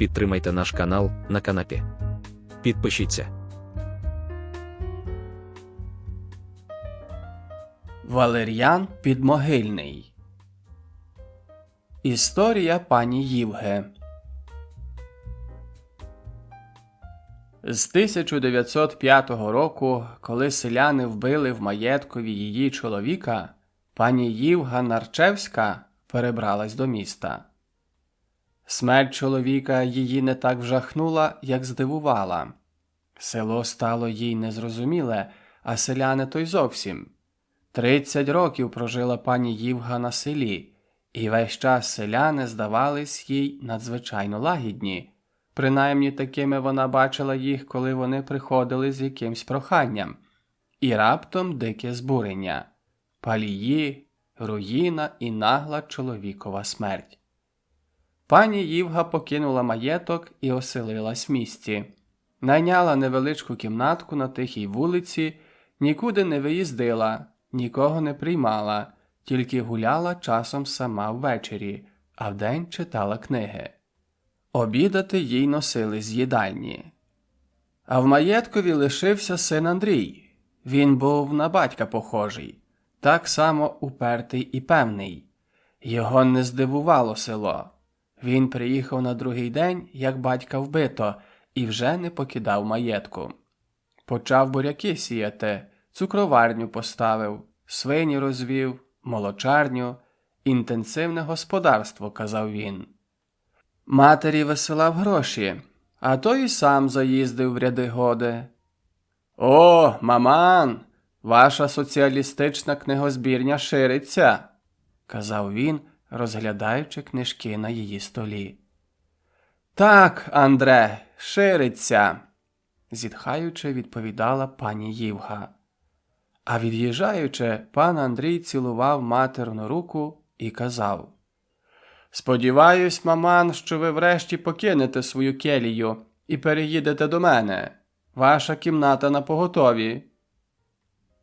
підтримайте наш канал на канапі. Підпишіться. Валер'ян Підмогильний. Історія пані Ївге. З 1905 року, коли селяни вбили в маєткові її чоловіка, пані Ївга Нарчевська перебралась до міста. Смерть чоловіка її не так вжахнула, як здивувала. Село стало їй незрозуміле, а селяни то й зовсім. Тридцять років прожила пані Ївга на селі, і весь час селяни здавались їй надзвичайно лагідні. Принаймні такими вона бачила їх, коли вони приходили з якимсь проханням. І раптом дике збурення, палії, руїна і нагла чоловікова смерть. Пані Ївга покинула маєток і оселилась в місті. Найняла невеличку кімнатку на тихій вулиці, нікуди не виїздила, нікого не приймала, тільки гуляла часом сама ввечері, а вдень читала книги. Обідати їй носили з їдальні. А в маєткові лишився син Андрій. Він був на батька похожий, так само упертий і певний. Його не здивувало село. Він приїхав на другий день, як батька вбито, і вже не покидав маєтку. Почав буряки сіяти, цукроварню поставив, свині розвів, молочарню, інтенсивне господарство, казав він. Матері висилав гроші, а той і сам заїздив в ряди годи. О, маман, ваша соціалістична книгозбірня шириться, казав він, розглядаючи книжки на її столі. Так, Андре, шириться, зітхаючи, відповідала пані Ївга. А від'їжджаючи, пан Андрій цілував матерну руку і казав Сподіваюсь, маман, що ви врешті покинете свою келію і переїдете до мене. Ваша кімната на поготові.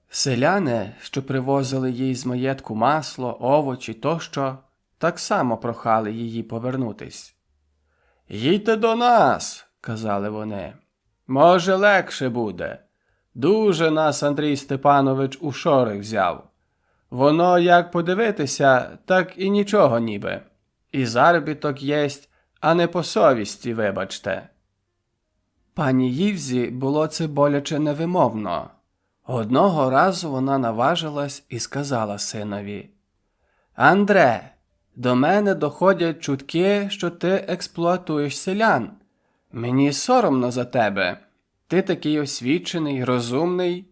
Селяни, що привозили їй з маєтку масло, овочі тощо, так само прохали її повернутись. Їдьте до нас, казали вони. Може, легше буде. Дуже нас Андрій Степанович у шори взяв. Воно, як подивитися, так і нічого ніби. І заробіток єсть, а не по совісті, вибачте. Пані Ївзі було це боляче невимовно. Одного разу вона наважилась і сказала синові Андре, до мене доходять чутки, що ти експлуатуєш селян. Мені соромно за тебе. Ти такий освічений, розумний.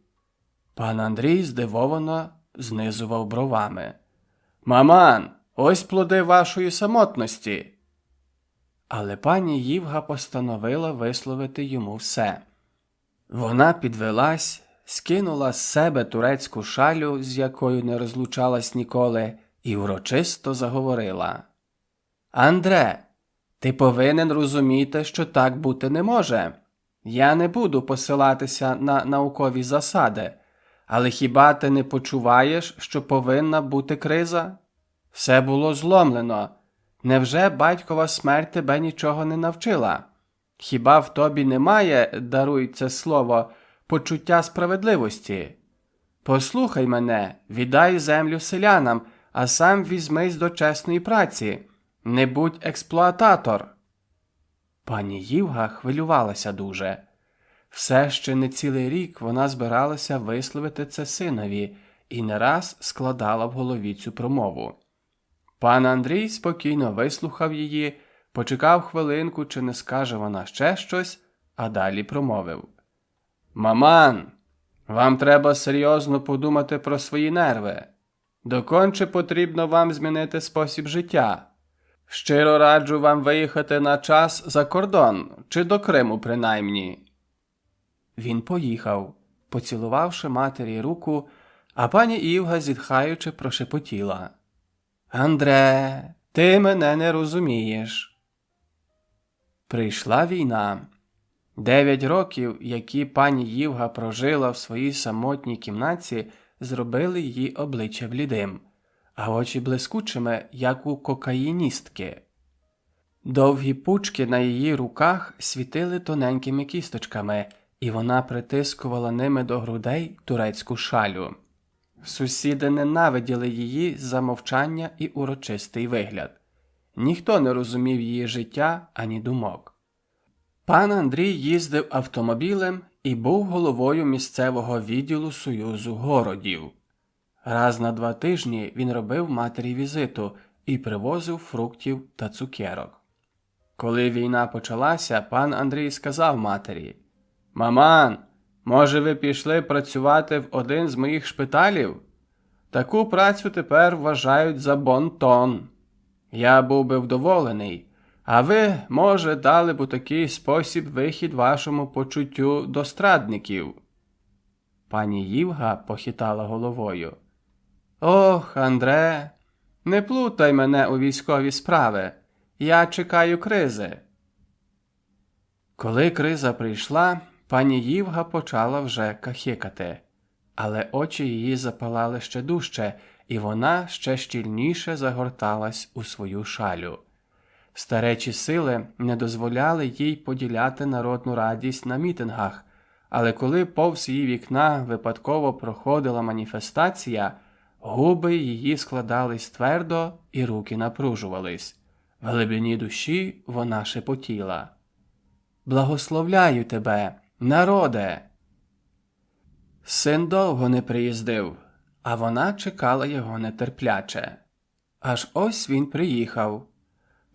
Пан Андрій здивовано знизував бровами. Маман, ось плоди вашої самотності. Але пані Ївга постановила висловити йому все. Вона підвелась, скинула з себе турецьку шалю, з якою не розлучалась ніколи, і урочисто заговорила. Андре, ти повинен розуміти, що так бути не може. Я не буду посилатися на наукові засади, але хіба ти не почуваєш, що повинна бути криза? Все було зломлено. Невже батькова смерть тебе нічого не навчила? Хіба в тобі немає, даруй це слово, почуття справедливості? Послухай мене, віддай землю селянам, а сам візьмись до чесної праці. Не будь експлуататор. Пані Ївга хвилювалася дуже. Все ще не цілий рік вона збиралася висловити це синові і не раз складала в голові цю промову. Пан Андрій спокійно вислухав її, почекав хвилинку, чи не скаже вона ще щось, а далі промовив Маман, вам треба серйозно подумати про свої нерви. Доконче потрібно вам змінити спосіб життя. Щиро раджу вам виїхати на час за кордон чи до Криму, принаймні. Він поїхав, поцілувавши матері руку, а пані Івга, зітхаючи, прошепотіла. Андре, ти мене не розумієш. Прийшла війна. Дев'ять років, які пані Ївга прожила в своїй самотній кімнаті, зробили її обличчя блідим, а очі блискучими, як у кокаїністки. Довгі пучки на її руках світили тоненькими кісточками, і вона притискувала ними до грудей турецьку шалю. Сусіди ненавиділи її за мовчання і урочистий вигляд. Ніхто не розумів її життя ані думок. Пан Андрій їздив автомобілем і був головою місцевого відділу Союзу городів. Раз на два тижні він робив матері візиту і привозив фруктів та цукерок. Коли війна почалася, пан Андрій сказав матері: Маман, може, ви пішли працювати в один з моїх шпиталів? Таку працю тепер вважають за бонтон. Я був би вдоволений, а ви, може, дали б у такий спосіб вихід вашому почуттю до страдників. Пані Ївга похитала головою. Ох, Андре, не плутай мене у військові справи. Я чекаю кризи. Коли криза прийшла, пані Ївга почала вже кахикати, але очі її запалали ще дужче, і вона ще щільніше загорталась у свою шалю. Старечі сили не дозволяли їй поділяти народну радість на мітингах, але коли повз її вікна випадково проходила маніфестація, губи її складались твердо і руки напружувались. В глибині душі вона шепотіла. Благословляю тебе, народе. Син довго не приїздив, а вона чекала його нетерпляче. Аж ось він приїхав.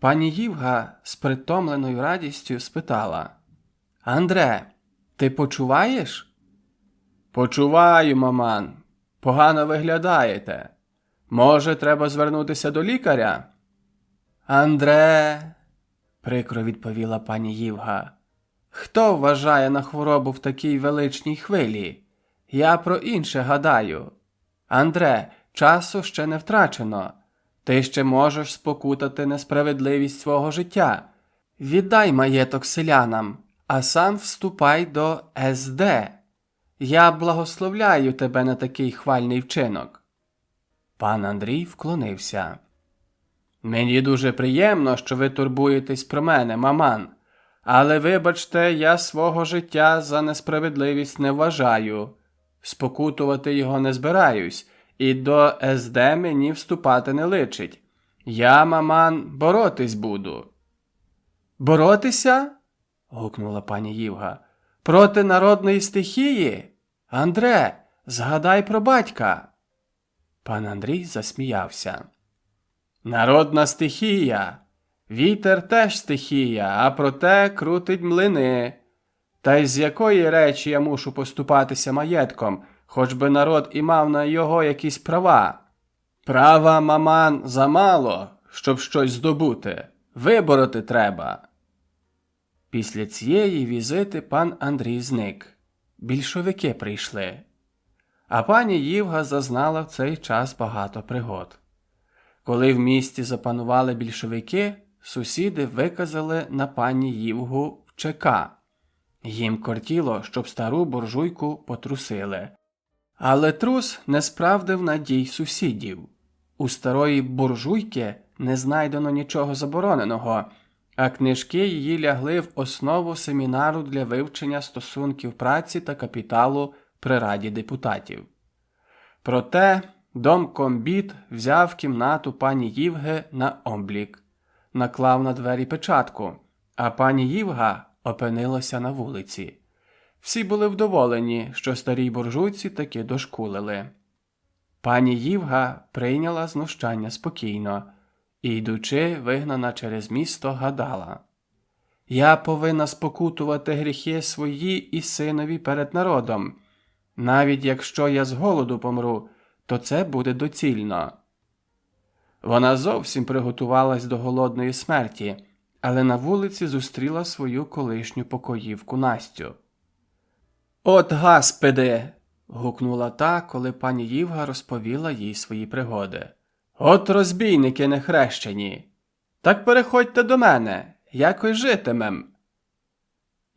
Пані Ївга з притомленою радістю спитала Андре, ти почуваєш? Почуваю, маман. Погано виглядаєте. Може, треба звернутися до лікаря? Андре, прикро відповіла пані Ївга. Хто вважає на хворобу в такій величній хвилі? Я про інше гадаю. Андре, часу ще не втрачено. Ти ще можеш спокутати несправедливість свого життя. Віддай маєток селянам, а сам вступай до СД. Я благословляю тебе на такий хвальний вчинок. Пан Андрій вклонився. Мені дуже приємно, що ви турбуєтесь про мене, маман. Але вибачте, я свого життя за несправедливість не вважаю. Спокутувати його не збираюсь, і до СД мені вступати не личить. Я, маман, боротись буду. Боротися? гукнула пані Ївга. Проти народної стихії? Андре, згадай про батька. Пан Андрій засміявся. Народна стихія. Вітер теж стихія, а проте крутить млини. Та й з якої речі я мушу поступатися маєтком, хоч би народ і мав на його якісь права. Права, маман, замало, щоб щось здобути. Вибороти треба. Після цієї візити пан Андрій зник. Більшовики прийшли. А пані Ївга зазнала в цей час багато пригод. Коли в місті запанували більшовики, сусіди виказали на пані Ївгу в ЧК. Їм кортіло, щоб стару буржуйку потрусили. Але трус не справдив надій сусідів. У старої буржуйки не знайдено нічого забороненого, а книжки її лягли в основу семінару для вивчення стосунків праці та капіталу при раді депутатів. Проте домкомбіт взяв кімнату пані Ївги на облік, наклав на двері печатку, а пані Ївга опинилася на вулиці. Всі були вдоволені, що старій буржуйці таки дошкулили. Пані Ївга прийняла знущання спокійно і, йдучи, вигнана через місто, гадала Я повинна спокутувати гріхи свої і синові перед народом. Навіть якщо я з голоду помру, то це буде доцільно. Вона зовсім приготувалась до голодної смерті, але на вулиці зустріла свою колишню покоївку Настю. От гаспеди. гукнула та, коли пані Ївга розповіла їй свої пригоди. От розбійники нехрещені. Так переходьте до мене, якось житимем.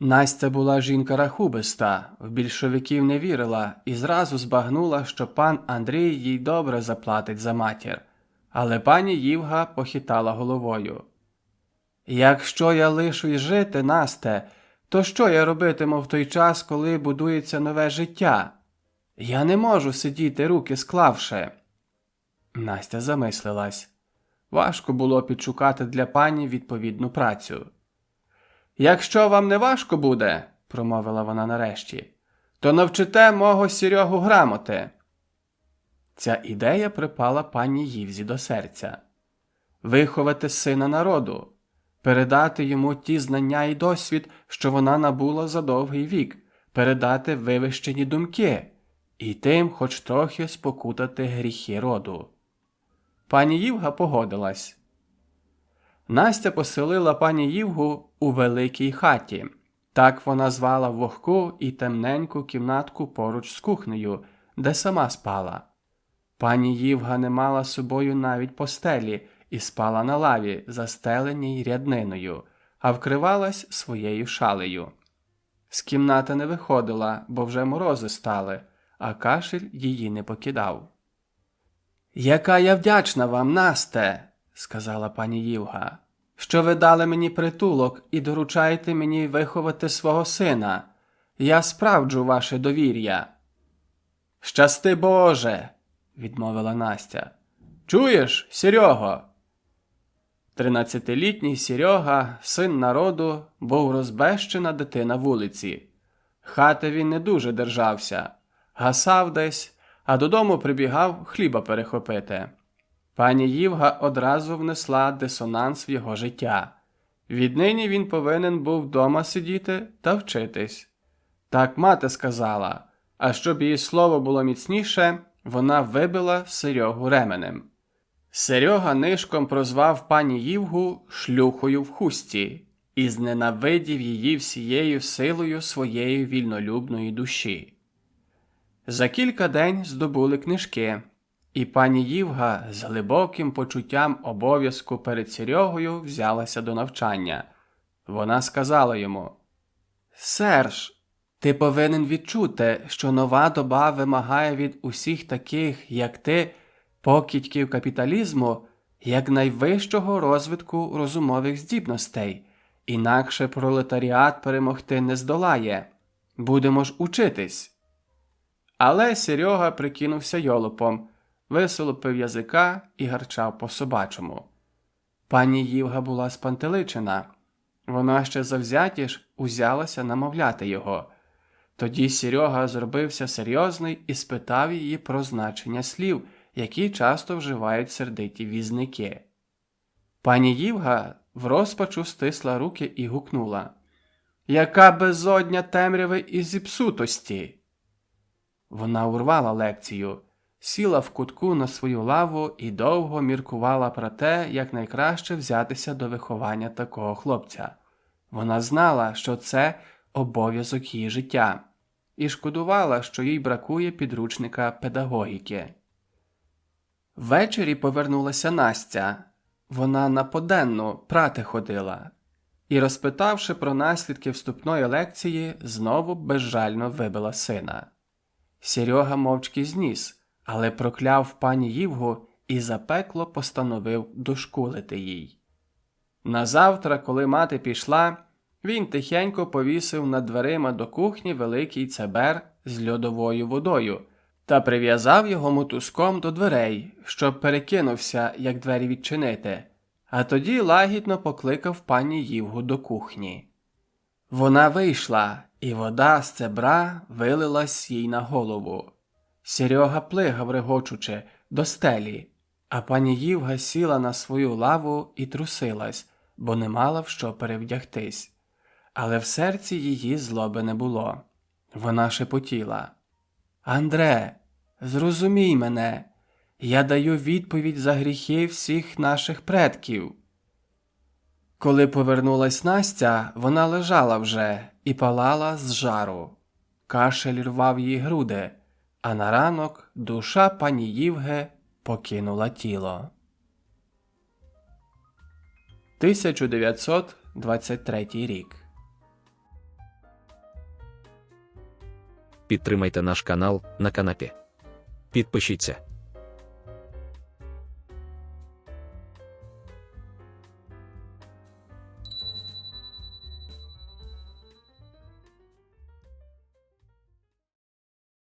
Настя була жінка рахубиста, в більшовиків не вірила і зразу збагнула, що пан Андрій їй добре заплатить за матір. Але пані Ївга похитала головою. Якщо я лишусь жити, Насте, то що я робитиму в той час, коли будується нове життя? Я не можу сидіти руки склавши. Настя замислилась. Важко було підшукати для пані відповідну працю. Якщо вам не важко буде, промовила вона нарешті, то навчите мого Серегу грамоти. Ця ідея припала пані Ївзі до серця виховати сина народу, передати йому ті знання і досвід, що вона набула за довгий вік, передати вивищені думки і тим, хоч трохи спокутати гріхи роду. Пані Ївга погодилась. Настя поселила пані Ївгу у великій хаті. Так вона звала вогку і темненьку кімнатку поруч з кухнею, де сама спала. Пані Ївга не мала з собою навіть постелі і спала на лаві, застеленій рядниною, а вкривалась своєю шалею. З кімнати не виходила, бо вже морози стали, а кашель її не покидав. Яка я вдячна вам, Насте, сказала пані Ївга, що ви дали мені притулок і доручаєте мені виховати свого сина. Я справджу ваше довір'я. Щасти Боже, відмовила Настя. Чуєш, Серього? Тринадцятилітній Серега, син народу, був розбещена дитина вулиці. Хати він не дуже держався, гасав десь, а додому прибігав хліба перехопити. Пані Ївга одразу внесла дисонанс в його життя. Віднині він повинен був вдома сидіти та вчитись. Так мати сказала, а щоб її слово було міцніше, вона вибила Серегу ременем. Серега нишком прозвав пані Ївгу шлюхою в хусті і зненавидів її всією силою своєї вільнолюбної душі. За кілька день здобули книжки, і пані Ївга з глибоким почуттям обов'язку перед Серегою взялася до навчання. Вона сказала йому Серж, ти повинен відчути, що нова доба вимагає від усіх таких, як ти, покидьків капіталізму, як найвищого розвитку розумових здібностей, інакше пролетаріат перемогти не здолає. Будемо ж учитись. Але Серега прикинувся йолопом, висолопив язика і гарчав по собачому. Пані Ївга була спантеличена. Вона ще завзятіш узялася намовляти його. Тоді Серега зробився серйозний і спитав її про значення слів, які часто вживають сердиті візники. Пані Ївга в розпачу стисла руки і гукнула Яка безодня темряви і зіпсутості. Вона урвала лекцію, сіла в кутку на свою лаву і довго міркувала про те, як найкраще взятися до виховання такого хлопця. Вона знала, що це обов'язок її життя, і шкодувала, що їй бракує підручника педагогіки. Ввечері повернулася Настя. Вона на поденну прати ходила і, розпитавши про наслідки вступної лекції, знову безжально вибила сина. Серега мовчки зніс, але прокляв пані Ївгу і запекло постановив дошкулити їй. Назавтра, коли мати пішла, він тихенько повісив над дверима до кухні великий цебер з льодовою водою та прив'язав його мотузком до дверей, щоб перекинувся, як двері відчинити, а тоді лагідно покликав пані Ївгу до кухні. Вона вийшла, і вода з цебра вилилась їй на голову. Серега плигав, регочучи, до стелі, а пані Ївга сіла на свою лаву і трусилась, бо не мала в що перевдягтись. Але в серці її злоби не було. Вона шепотіла. Андре, зрозумій мене, я даю відповідь за гріхи всіх наших предків. Коли повернулась Настя, вона лежала вже і палала з жару. Кашель рвав її груди, а на ранок душа пані Ївге покинула тіло. 1923 рік. Підтримайте наш канал на канапі. Підпишіться.